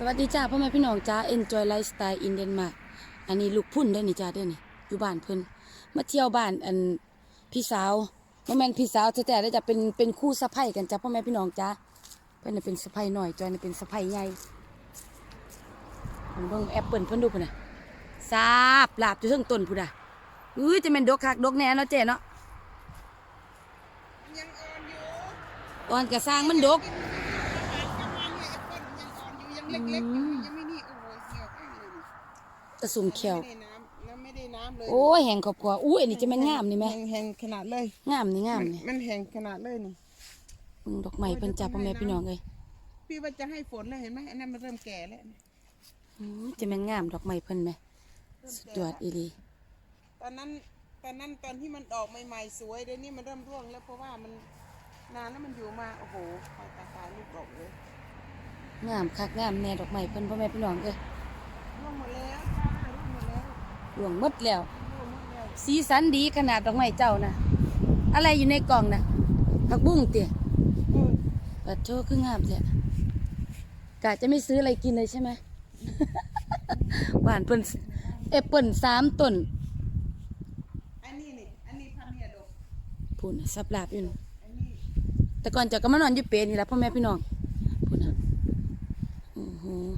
สวัสดีจ้าพ่อแม่พี่น้องจ้า Enjoy Lifestyle in Denmark อันนี้ลูกพุ่นได้อนี่จ้าเด้อนี่อยู่บ้านเพิ่นมาเที่ยวบ้านอันพี่สาวบ่แม่นพี่สาวแท้ๆได้อจ้ะเป็นเป็นคู่สะใภ้กันจ้าพ่อแม่พี่น้องจ้าเพิ่นน่ะเป็นสะใภ้น้อยจอยน่ะเป็นสะใภ้ใหญ่เพิ่นเบิ่งแอปเปิลเพิ่นดูพุ่นน่ะซาบลาบอยู่เทิงต้นพุ่นน่ะอุ้ยจะแม่นดกคักดกแน่เนาะเจ๊เนาะยังอ่อนอยู่อ่อนก็สร้างมันดก เล็กๆอยู่ยังไม่นี่โอ้โหเหี่ยวข้างเลยนี่ตะสุ่มแขวไม่ได้น้ำน้ำไม่ได้น้ำเลยโอ้ยแห่งครอบครัวอุ้ยอันนี้จะแม่นงามนี่แม่แห้งแห้งขนาดเลยงามนี่งามมันนี่มันแห้งขนาดเลยนี่เบิ่งดอกไม้เพิ่นจ้าพ่อแม่พี่น้องเอ้ยพี่ว่าจะให้ฝนแล้วเห็นไหมอันนั้นมันเริ่มแก่แล้วนี่อืมจะแม่นงามดอกไม้เพิ่นไหมสุดยอดอีหลีตอนนั้นตอนนั้นตอนที่มันออกใหม่ๆสวยเดี๋ยวนี้มันเริ่มร่วงแล้วเพราะว่ามันนานแล้วมันอยู่มาโอ้โหตายตายตายลูกดอกเลย งามคักงามแน่ดอกไม้เพิ่นพ่อแม่พี่น้องเอ้ยร่วงหมดแล้วจ้าร่วงหมดแล้วหลวงหมดแล้วร่วงหมดแล้ว สีสันดีขนาดดอกไม้เจ้านะอะไรอยู่ในกล่องนะผักบุ้งเตี๋ยเออปัดโชคืองามเนี่ยกะจะไม่ซื้ออะไรกินเลยใช่ไหมหวานเพิ่นแอปเปิลสามต้นอันนี้นี่อันนี้พันเนี่ยดอกพูนน่ะสับลาบอยู่น่ะอันนี้แต่ก่อนเจะก็มานอนอยู่เปรนี่แหละพ่อแม่พี่น้องพูนน่ะ อือหือ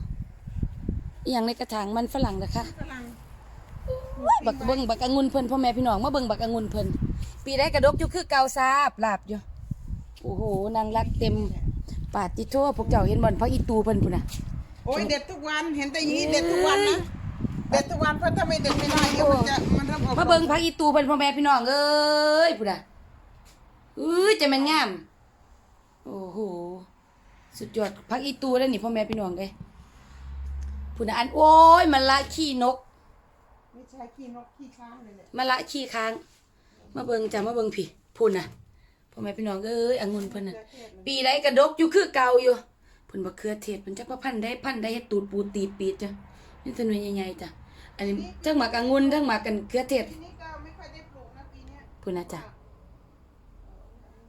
อหย่างในกระถางมันฝรั่งนะคะฝรั่งบักเบิ่งบักองุ่นเพิ่นพ่อแม่พี่น้องมาเบิ่งบักองุ่นเพิ่นปีได้กระดกอยู่คือเกาซาบลาบอยู่โอ้โหนางรักเต็มปาดติโทพวกเจ้าเห็นบ่อนพระอีตูเพิ่นพุ่นน่ะ โอ้ยเด็ดทุกวันเห็นแต่อย่างนี้เด็ดทุกวันนะเด็ดทุกวันเพราะถ้าไม่เด็ดไม่ได้เดี๋ยวมันจะมันเริ่มออกมาเบิ่งพระอีตูเพิ่นพ่อแม่พี่น้องเอ้ยพุ่นน่ะเอ้ยจะแม่นงาม โอ้โห สุดยอดพระอีตูแล้วนี่พ่อแม่พี่น้องเอ้ยพุ่นน่ะอันโอ้ยมันละขี้นกไม่ใช่ขี้นกขี้ช้างเลยแหละมาละขี้ค้าง มาเบิ่งจ้ะมาเบิ่งพี่พุ่นน่ะพ่อแม่พี่น้องเอ้ยองุ่นเพิ่นน่ะปีไรกระดกอยู่คือเก่าอยู่เพิ่นบ่เครือเทศเพิ่นจักว่าพันธุ์ได้พันธุ์ได้เฮ็ดตูดปูตีดปีดจ้ะนี่ตัวหน่วยใหญ่ๆจ้ะอันนี้ทั้งหมากองุ่นทั้งหมากกันเครือเทศปีนี้ก็ไม่ค่อยได้ปลูกนะปีเนี้ยพุ่นน่ะจ้ะ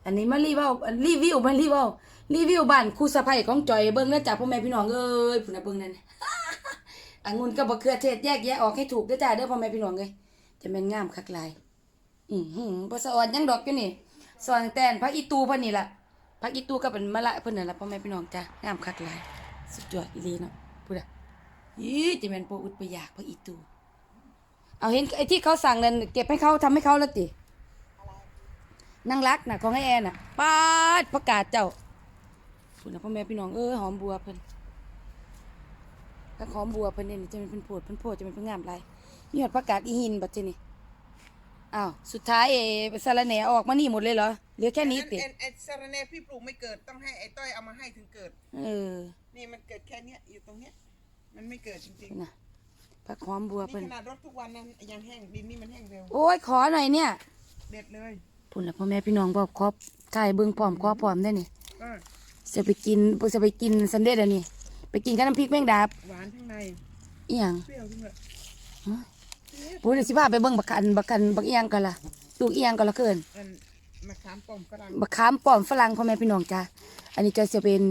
อันนี้มารีวิวอันรีวิวมารีวิว รีวิวบ้านครูสะใภ้ของจอยเบิ่งนะจ้ะพ่อแม่พี่น้องเอ้ยพุ่นน่ะเบิ่งนั่นองุ่นกับบ่เครือเทศแยกแยะออกให้ถูกด้อจ้ะเด้อพ่อแม่พี่น้องเอ้ยจะแม่นงามคักลาย อือหือบ่สะออนยังดอกอยู่นี่สอนแตนพระอีตูพ่นนี่ล่ะพระอีตูก็เป็นมะละเพิ่นนั่นล่ะพ่อแม่พี่น้องจ้างามคักลาย สุดยอดอีหลีเนาะพูดอะยี่จะแม่นบ่อุดไปอยากพระอีตู เอาเห็นไอ้ที่เขาสั่งนั่นเก็บให้เขาทำให้เขาแล้วตินางรักน่ะของไอ้แอนน่ะปาดประกาศเจ้า พูดนะพ่อแม่พี่น้องเออหอมบัวเพิ่นถ้าหอมบัวเพิ่นนี่จะเป็นเพิ่นโพดเพิ่นโพดจะเป็นเพิ่นงามหลายนี่ฮอดประกาศอีหินบัดนี้อ้าวสุดท้ายเอสารแหน่ออกมานี่หมดเลยเหรอเหลือแค่นี้ติไอ้ไอ้สาระแหน่พี่ปลูกไม่เกิดต้องให้ไอ้ต้อยเอามาให้ถึงเกิด เออ นี่มันเกิดแค่เนี้ยอยู่ตรงเนี้ย มันไม่เกิดจริงนะผักหอมบัวๆเพิ่นนี่ขนาดรถทุกวันนะยังแห้งดินนี่มันแห้งเร็วโอ้ยขอหน่อยเนี่ย เด็ดเลยพุ่นละพ่อแม่พี่น้องบอกขอถ่ายเบิ่งพร้อมขอพร้อมได้นี่ก็ จะไปกินจะไปกินซันเดย์เดี๋ยวนี้ไปกินกับน้ำพริกแมงดาบหวานข้างในอีหยังเปรี้ยวขึ้นเลยพูดสิพาไปเบิ่งบักกันบักกันบักอีหยังกันล่ะลูกอีหยังกันละเกินอันมะขามป้อมฝรั่งบักขามป้อมฝรั่งพ่อแม่พี่น้องจ้าอันนี้จะจะเป็น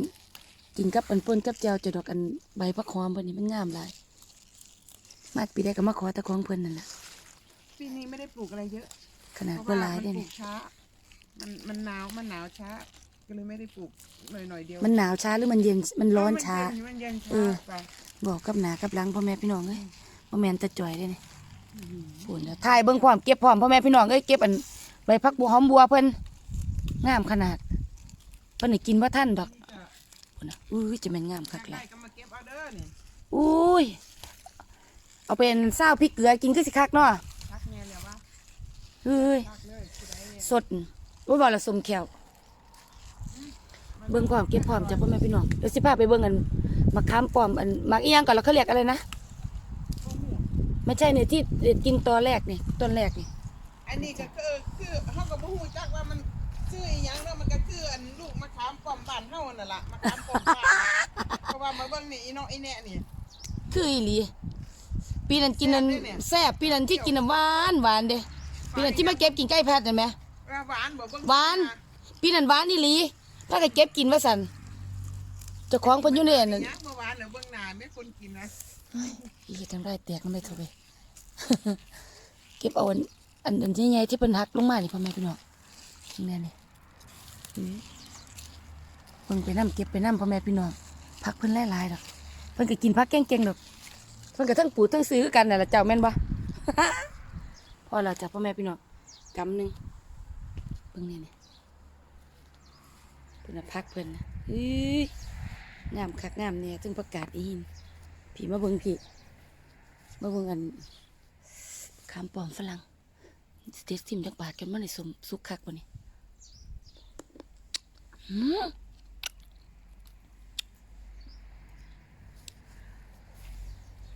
กินกับอันป่นกับแจ่วจะดอกอันใบผักหอมเพิ่นนี่มันงามหลายมาปีได้ก็มาขอตะของเพิ่นนั่นแหละปีนี้ไม่ได้ปลูกอะไรเยอะ ขนาดเพบ่ราะหว่าลายมันได้ปลูนี่กช้ามันมันหนาวมันหนาวช้า ก็เลยไม่ได้ปลูกหน่อยหน่อยๆเดียวมันหนาวช้าหรือมันเย็นมันร้อนช้าเมันเย็นเอช้าอ ไปบอกกับหนากับหลังพ่อแม่พี่น้องเอ้ยพ่อแม่นตะจ่อยได้นี่พูนแล้วถ่ายเบิ่งพร้อมเก็บพร้อมพ่อแม่พี่น้องเอ้ยเก็บอันใบพักบัวหอมบัวเพิ่นงามขนาดเพิ่นนี่กินบ่ทันดอกนี่จะพุ่นน่ะอุ้ยจะแม่นงามคักหได้ลายก็มาเก็บเอาเด้อนี่อุ้ย เอาเป็นซาวพริกเกลือกินคือสิคักเนาะพักเนี่ยเดี๋ยวว่าเฮ้ยพักเลยผู้ใดเนี่ยสดอุ้ยบ่ละสมแขว เบิ่งพร้อมเก็บพร้อมจ้ะพ่อแม่พี่น้องเดี๋ยวสิพาไปเบิ่งอันมะขามป้อมอันมักอีหยังก่อนแล้วเขาเรียกอะไรนะโอ้โหไม่ใช่เนี่ยที่เด็ดกินตอนแรกนี่ต้นแรกนี่อันนี้ก็คือคือเขาก็บ่ฮู้จักว่ามันชื่ออีหยังแล้วมันก็คืออันลูกมะขามป้อมบ้านเฮานั่นล่ะมะขามป้อมบ้านเพราะว่ามาเบิ่งนี่อีน้องอีแน่นี่คืออีหลีปีนั้นกินนั้นแซ่บด้วยเนี่ยแซ่บปีนั้นที่กินน้ำหวานหวานเด้ปีนั้นที่มาเก็บกินใกล้แพทย์เห็นไหมว่าหวานบ่เบิ่งหวานปีนั้นหวานอีหลี ถ้าก็เก็บกินว่าสันเจ้าของเพิ่นอยู่ในอันนั้นยักษ์เมื่อวานน่ะเบื้องหน้าไม่คนกินนะอีเฮ็ดจังไดแตกนำได้เท่าไป เก็บเอาอันอันอันใหญ่ๆที่เพิ่นหักลงมานี่พ่อแม่พี่น้องนี่แน่นี่อื้อเพิ่นไปนํเก็บไปนํพ่อแม่พี่น้องผักเพิ่นหลายๆดอกเพิ่นก็กินผักเก่งๆดอกเพิ่นก็ทั้งปลูกทั้งซื้อกันนั่นล่ะเจ้าแม่นบ่ พอแล้วจ้ะพ่อแม่พี่น้องกำหนึงเบิ่งนี่นี่ เพิ่นน่ะพักเพิ่นนะเอ้ยงามคักงามเนี่ยจึงประกาศอีหินพี่มาเบิงพี่มาเบิงอันคำปลอมฝรั่งสเตสติมจักบาทกันมาในสมสุกคักบ่นี่หืม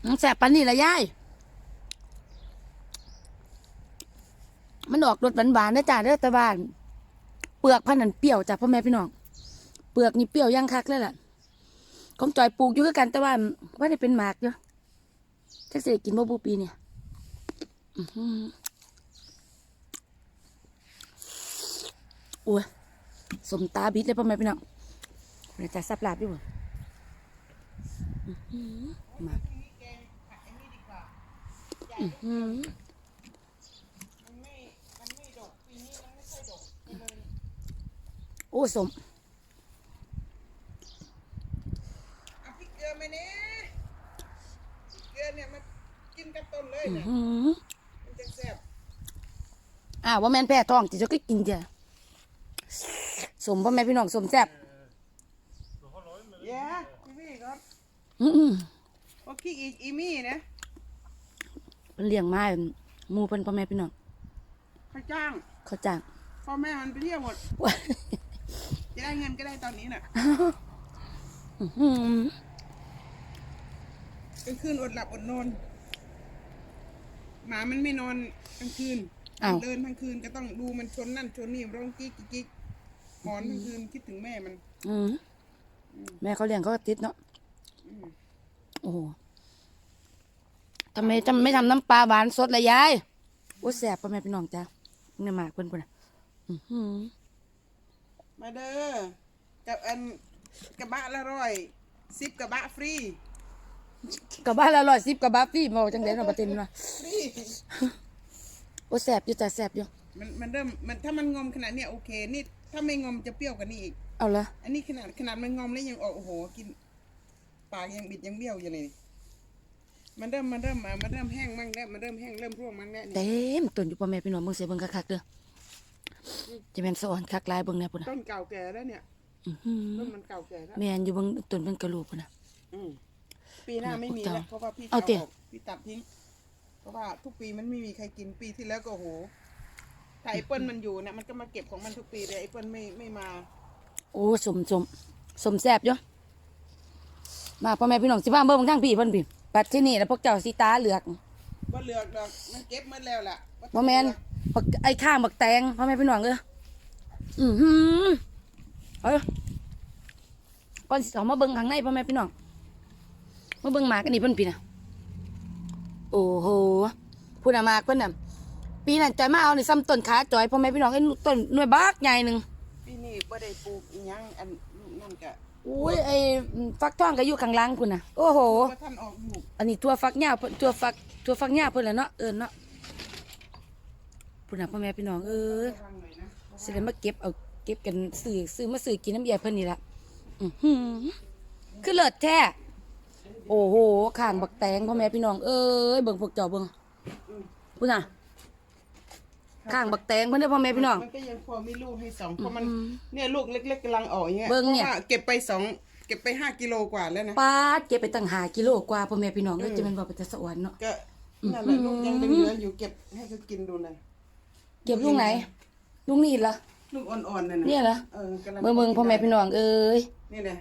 มันแสบปันนี่ละยาย มันออกรสหวานๆนะจ้าเด้อตะบาน เปลือกพันนันเปรี้ยวจ้ะพ่อแม่พี่น้อง เปลือกนี่เปรี้ยวย่างคักเลยล่ะของจอยปลูกอยู่คือกันแต่ว่าว่าได้เป็นหมากอยู่จักสิได้กินบ่บูปีเนี่ยอื้อหือโอ้ยสมตาบิดเลยพ่อแม่พี่น้องเดี๋ยวจะสับลาบอยู่บ่อื้อหือหม กินกับต้นเลยอื้อเนี่ยหือมันจะแซ่บอ้าวว่าแม่นแพ้ท้องจิเจ้าก็กินจ้ะสมพ่อแม่พี่น้องสมแซ่บแย่พี่พี่ครับอื้อหือพวกพี่อีอีมี่นะเพิ่นเลี้ยงมาหมูเพิ่นพ่อแม่พี่น้องเขาจ้างเขาจ้างพ่อแม่มันไปเที่ยวหมดจะได้เงินก็ได้ตอนนี้น่ะอื้อหือกลางคืนอดหลับอดนอน หมามันไม่นอนกลางคืนอ้าว เดินทั้งคืนก็ต้องดูมันชนนั่นชนนี่ร้องกิ๊กกิ๊กกิ๊กหอนทั้งคืนคิดถึงแม่มันอือแม่เขาเลี้ยงเขาก็ติดเนาะอืมโอ้โหทำไมทำไม่ทำน้ำปลาหวานสดเลยยายโอ้แซ่บพ่อแม่พี่น้องจ้าเนี่ยหมากเพิ่นพุ่นน่ะอื้อหือมาเด้อกับอันกระบะละร้อยสิบกระบะฟรี กลับบ้านละร้อยสิบกับบาฟฟี่มาจังได๋เนาะบ่เต็มเนาะฟรีโอ้แซ่บอยู่จ้ะแซ่บอยู่ มันมันเริ่มมันถ้ามันงอมขนาดเนี้ยโอเค นี่ถ้าไม่งอมจะเปรี้ยวกว่านี้อีก เอาละอันนี้ขนาดขนาดมันงอมแล้วยังออกโอ้โหกิน ปากยังบิดยังเบี้ยวอยู่เลยนี่มันเริ่มมันเริ่มมามันเริ่มแห้งมั่งแล้วมันเริ่มแห้งเริ่มร่วงมั่งแล้วนี่เต็มต้นอยู่พ่อแม่พี่น้องเบิ่งเสียเบิ่งคักๆเด้อจะแม่นสะอ่อนคักหลายเบิ่งแน่พุ่นน่ะต้นเก่าแก่แล้วเนี่ยอื้อหือต้นมันเก่าแก่แล้วแม่นอยู่เบิ่งต้นเพิ่นกระโหลกพุ่นน่ะอืม ปีหน้าไม่มีแล้วเพราะว่าพี่เอาจะเตี๋ยออกพี่ตัดทิ้ง เพราะว่าทุกปีมันไม่มีใครกินปีที่แล้วก็โอ้โหถ้าไอ้เปิ้ลมันอยู่เนี่ยมันก็มาเก็บของมันทุกปีเลยไอ้เปิ้ลไม่ไม่มา โอ้สมสมสมแซ่บอยู่มาพ่อแม่พี่น้องสิว่าเบิ่งทางพี่เพิ่นพี่ปัดที่นี่แล้วพวกเจ้าสิตาเหลือกว่าเหลือกดอกมันเก็บหมดแล้วล่ะบ่แม่นบักไอ้ข้างบักแตงพ่อแม่พี่น้องเอ้ออือหือเอ้ยก่อนสิเอามาเบิ่งข้างในพ่อแม่พี่น้อง มาเบิ่งหมากอันนี้เพิ่นพี่น่ะโอ้โหพูดน่ะหมากเพิ่นน่ะปีนั้นจอยมาเอานี่ซ้ำต้นขาจอยพ่อแม่พี่น้องไอ้ต้นหน่วยบักใหญ่หนึงปีนี้บ่ได้ปลูกอีหยังอันลูกนั่นก็อุ้ยไอ้ฟักทองก็อยู่ข้างหล่างพุ่นน่ะโอ้โหว่าท่านออกลูกอันนี้ตัวฟักยาวเพิ่นตัวฟักตัวฟักยาวเพิ่นแหละเนาะเอิ้นเนาะพุ่นน่ะพ่อแม่พี่น้องเอ้ย ระวังหน่อยนะสิได้มาเก็บเอาเก็บกันซื้อซื้อมาซื้อกินน้ำยาเพิ่นนี่ล่ะอื้อหือคือเลิศแท้ โอ้โหข้างบักแตงพ่อแม่พี่น้องเอ้ยเบิ่งพวกเจ้าเบิ่งพุ่นน่ะข้างบักแตงเพิ่นเด้อพ่อแม่พี่น้อง มันก็ยังพอมีลูกให้สองเพราะมันอืมเนี่ยลูกเล็กๆกำลังออกอย่างเงี้ยเบิ่งเนี่ย พราะว่าเก็บไปสองเก็บไปห้ากิโลกว่าแล้วนะปาดเก็บไปตั้ง5กิโลกว่าพ่อแม่พี่น้องเอ้ยจะแม่นว่าไปแต่สวรรค์เนาะก็นั่นแหละลูกยังเหลืออยู่เก็บให้เขากินดูหน่อยเก็บลูกไหนลูกนี่เหรอ ลูกอ่อนๆนั่นน่ะเนี่ยเหรอ เออกำลังเบิ่งเบิ่งพ่อแม่พี่น้องเอ้ยนี่แหละ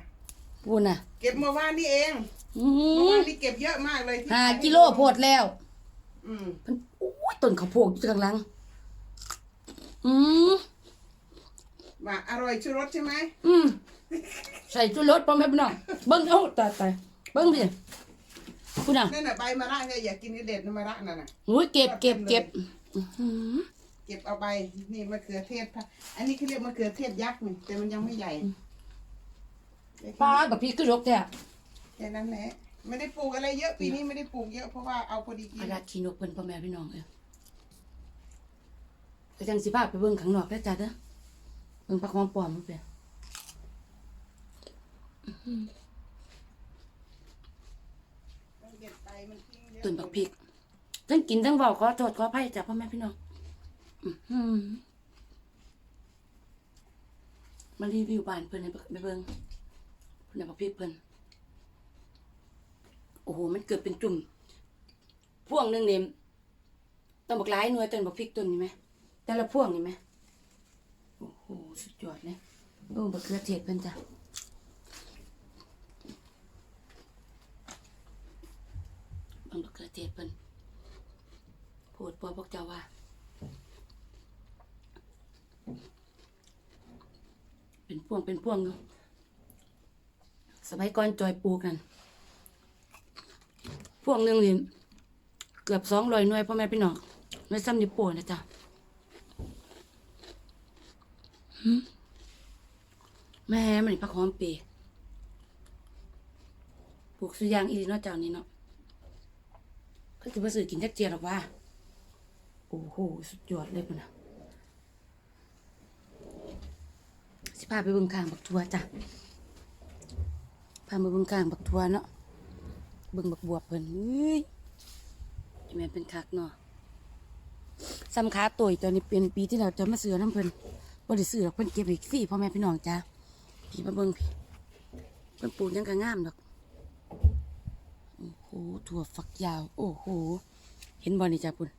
พุ่นน่ะ เก็บเมื่อวานนี่เอง อื้อหืเมื่ออวานนี่เก็บเยอะมากเลยที่ห้ากิโลโพดแล้ว อืมมันโอ้ยต้นข้าวโพดอยู่ข้างหลัง อืมว่าอร่อยชูรสใช่ไหมอืมใส่จุรสพ่อแม่พี่น้องเบิ้งเอาตายตายเบิ้งพี่คุณอะนั่นน่ะใบมะระเนี่ยอยากกินเด็ดๆนะมะระนั่นน่ะโอ้ยเก็บเก็บเก็บอื้อหือเก็บเอาไปนี่มะเขือเทศค่ะอันนี้เขาเรียกมะเขือเทศยักษ์นี่แต่มันยังไม่ใหญ่ป้ากับพี่คือรกแท้ แค่นั้นแหละ ไม่ได้ปลูกอะไรเยอะปีนี้ไม่ได้ปลูกเยอะเพราะว่าเอาพอดีกิอานราคีนกเพิ่นพ่อแม่พี่น้องเอ้ยไปจังสิพาไปเบิ่งข้างนอกได้อจ้ะเด้อเบิ่งผักหอมปลอมมันเป็นมันเด็ดไปมันทิ้งเยอะต้นบักพริกทั้งกินทั้งเว้าขอโทษขออภัยจ้ะพ่อแม่พี่น้องอื้อหือมารีวิวบ้านเพิ่นให้เบิ่งไปเบิ่งเพิ่นเอาบักพริกเพิ่น โอ้โห มันเกิดเป็นจุ่มพวงหนึงนี่ต้องบักหลายหน่วยต้นบักพริกต้นนี้ไหมแต่ละพวงนี่ไหมโอ้โห สุดยอดเลยโอ้บักเขือเทศเพิ่นจ้ะบิ่งบักเขือเทศเพิ่นโพดบ่พวกเจ้าว่า เป็นพวงเป็นพวงอยู่สมัยก่อนจอยปลูกนั่น พวงหนึ่งนี่เกือบสองร้อยหน่วยพ่อแม่พี่น้องหน่วยซ้ำนิ้วโป้งนะจ๊ะแม่มันนี่ผักหอมปรย์ปลูกสุยางอีลีนาะเจ้านี่เนาะก็จะมาซื้อกินจักเจียหรอกว่า โอ้โห สุดยอดเลยปุ่นนะสิพาไปบิ่งข้างบักทัวจ้ะพามาเบิ่งข้างบักทัวเนาะ เบิ่งบักบวบเพิ่นเฮ้ยแม่เป็นคักเนาะซ้ำขาตุยตอนนี้เป็นปีที่เราจะมาซื้อน้ำเพิ่นบ่ได้ซื้อหรอกเพิ่นเก็บไว้ฟรีพ่อแม่พี่น้องจ้ะพี่มาเบิ่งพี่เพิ่นปลูกยังก็งามดอกโอ้โหถั่วฝักยาว โอ้โหเห็นบ่นี่จ้ะปุ่น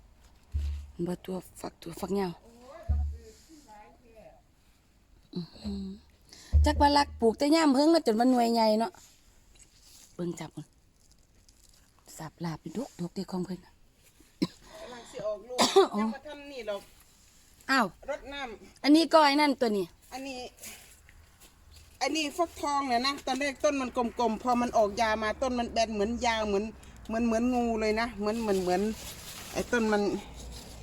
เห็นบ่ถั่วฝักถั่วฝักยาวจักบาลักปลูกแต่ย่ามเพิ่งก็จนมันหน่วยใหญ่เนาะเบิ่งจับมัน สับลาบไปดุกดุกเด็กของเพิ่นน่ะ กำลังสิออกลูกยังมาทำนี่หรอกอ้าวรดน้อันนี้ก็ไอ้นั่นตัวนี้ำอันนี้ อันนี้ฟักทองเนี่ยนะ ตอนแรกต้นมันกลมๆ พอมันออกยามาต้นมันแบนเหมือนยาวเหมือนเหมือนเหมือนงูเลยนะ เหมือนเหมือนเหมือนไอ้ต้นมัน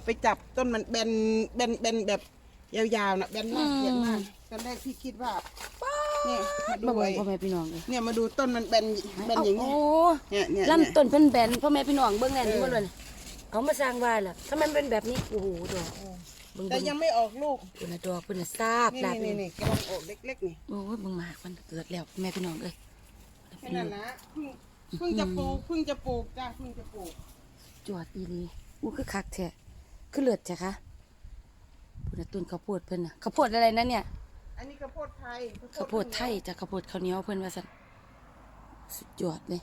ไปจับต้นมันแบนแบนแบนแบบยาวๆนะแบนมากเกลียดมากตอนแรกพี่คิดว่า เนี่ยมาดูบ่เบิ่ไอ้งพ่อแม่พี่น้องเลยเนี่ยมาดูต้นมันแบนแบนอย่างโอ้นี้เนี่ยเนี่ยลำต้นเพิ่นแบนพ่อแม่พี่น้องเบิ่งแน่นี่บ่เลยเขามาสร้างบ้านล่ะถ้ามันเป็นแบบนี้โอ้โหดอกเบิ่งแต่เบิ่งยังไม่ออกลูกเพิ่นน่ะดอกเพิ่นน่ะซาบนี่ลาบนี่เลยนี่กำลังออกเล็กๆนี่โอ้ยเบิ่งมากมันเกิดแล้วพ่อแม่พี่น้องเอ้ยแค่นั้นนะเพิ่งเพิ่งจะปลูกเพิ่งจะปลูกจ้าเพิ่งจะปลูกจวดอีหลีอู้คือคักแท้คือเลือดจ้ะคะพุ่นน่ะต้นข้าวโพดเพิ่นน่ะข้าวโพดอะไรนะเนี่ย อันนี้ข้าวโพดไทยข้าวโพดไทยจากข้าวโพดข้าวเหนียวเพิ่นว่าซั่นสุดยอดเลย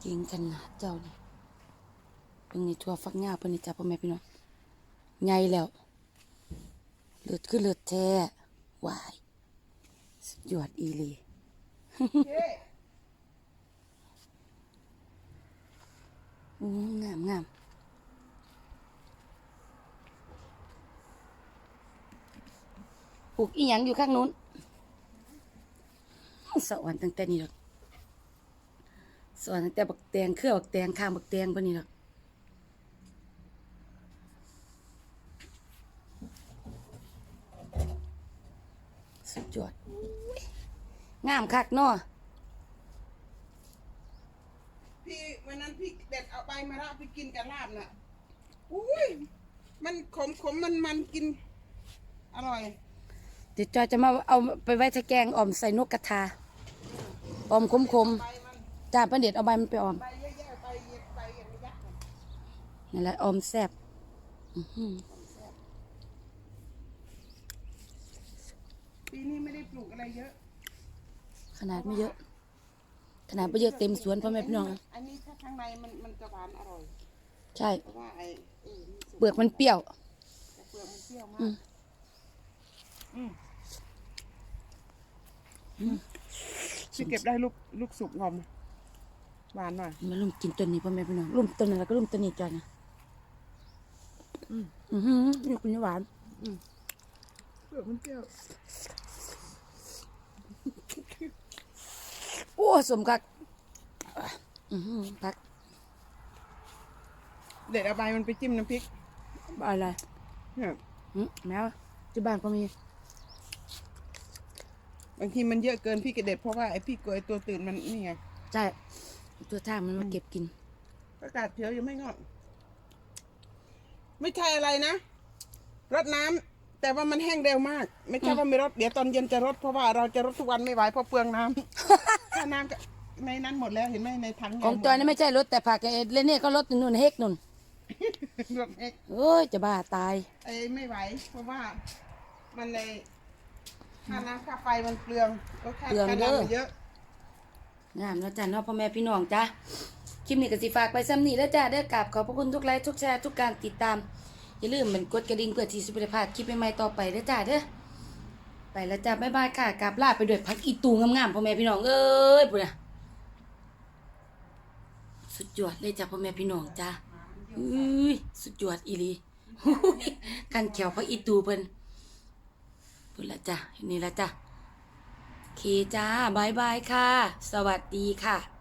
เก่งขนาดเจ้านี่เพิ่นนี่ทั่วฟักงาเพิ่นนี่จ้าพ่อแม่พี่น้องใหญ่แล้วเลือดคือเลือดแท้วายสุดยอดอีหลีเย้อู้งามงาม ปลูกอีหยังอยู่ข้างนู้นสวรรค์ตั้งแต่นี้หรอกสวรรค์ตั้งแต่บักแตงเครือบักแตงข้างบักแตงปะนี่หรอกสุดยอดงามคักเนาะพี่วันนั้นพี่เด็ดเอาใบมะระไปกินกับลาบน่ะอุ้ยมันขมขมมันมันกิน อร่อย เดี๋ยวจอยจะมาเอาไปไว้ใส่แกงอ่อมใส่นกกระทาอ่อมคมใบมันๆจ้าประเด็ดเอาใบมันไปอ่อมใบเยอะแยะใบเย็ดใบอย่างนี้ยักษ์น่ะนั่นแหละอ่อมแซ่บอื้อหือปีนี้ไม่ได้ปลูกอะไรเยอะ ขนาดไม่เยอะ ขนาดไม่เยอะเต็มสวนพ่อแม่พี่น้อง อันนี้ถ้าข้างในมันมันจะหวานอร่อย ใช่ เพราะว่าไอ้เออนี่สุกเปลือกมันเปรี้ยวแต่เปลือกมันเปรี้ยวมาก อืม อืม พี่เก็บได้ลูกลูกสุกงอม หวานหน่อยมาลุ่มกินต้นนี้พ่อแม่พี่น้องลุ่มต้นนั้นแล้วก็ลุ่มต้นนี้จอยนะอือหือนี่คุณหวานเปลือกมันเปรี้ยวโอ้สมกักอือหือพักเด็ดเอาใบมันไปจิ้มน้ำพริกอะไรเนี่ยหึแมวที่บ้านก็มี บางทีมันเยอะเกินพี่กระเด็ดเพราะว่าไอ้พี่กลัวไอ้ตัวตื่นมันนี่ไงใช่ตัวท่ามันมาเก็บกิน ประกาศเขียวยังไม่งอกไม่ใช่อะไรนะรดน้ำแต่ว่ามันแห้งเร็วมาก ไม่ใช่ว่าไม่รดเดี๋ยวตอนเย็นจะรดเพราะว่าเราจะรดทุกวันไม่ไหวเพราะเปลืองน้ำถ้าน้ำก็ในนั้นหมดแล้วเห็นไหมในถังใหญ่ของจอยนี่ไม่ใช่รถแต่ผักไอ้เลนเน่ก็รถนู่นเฮกนู่นรถเอ็กเอ้ยจะบ้าตาย ไอ้ไม่ไหวเพราะว่ามันใน ค่าน้ำค่าไฟมันเปลืองก็ค่าเปลืองค่าเด้อน้ำมันเยอะ งามแล้วจ้ะเนาะพ่อแม่พี่น้องจ้ะคลิปนี้ก็สิฝากไปซ้ำนี้แล้วจ้ะเด้อกราบขอบพระคุณทุกไลค์ทุกแชร์ทุกการติดตาม อย่าลืมเหมือนกดกระดิ่งเพื่อที่จะไม่ได้พลาดคลิปใหม่ๆต่อไปเด้อจ้ะเด้อไปแล้วจ้ะบ๊ายบายค่ะกราบลาไปด้วยพักอีตูงามๆพ่อแม่พี่น้องเอ้ยปุ่นน่ะสุดยอดเลยจ้ะพ่อแม่พี่น้องจ้ะอุ้ยสุดยอดอีหลีอุ้ยกันแขวพักอีตูเพิ่น นี่ละจ้ะนี่ละจ้ะโอเคจ้าบายบายค่ะ สวัสดีค่ะ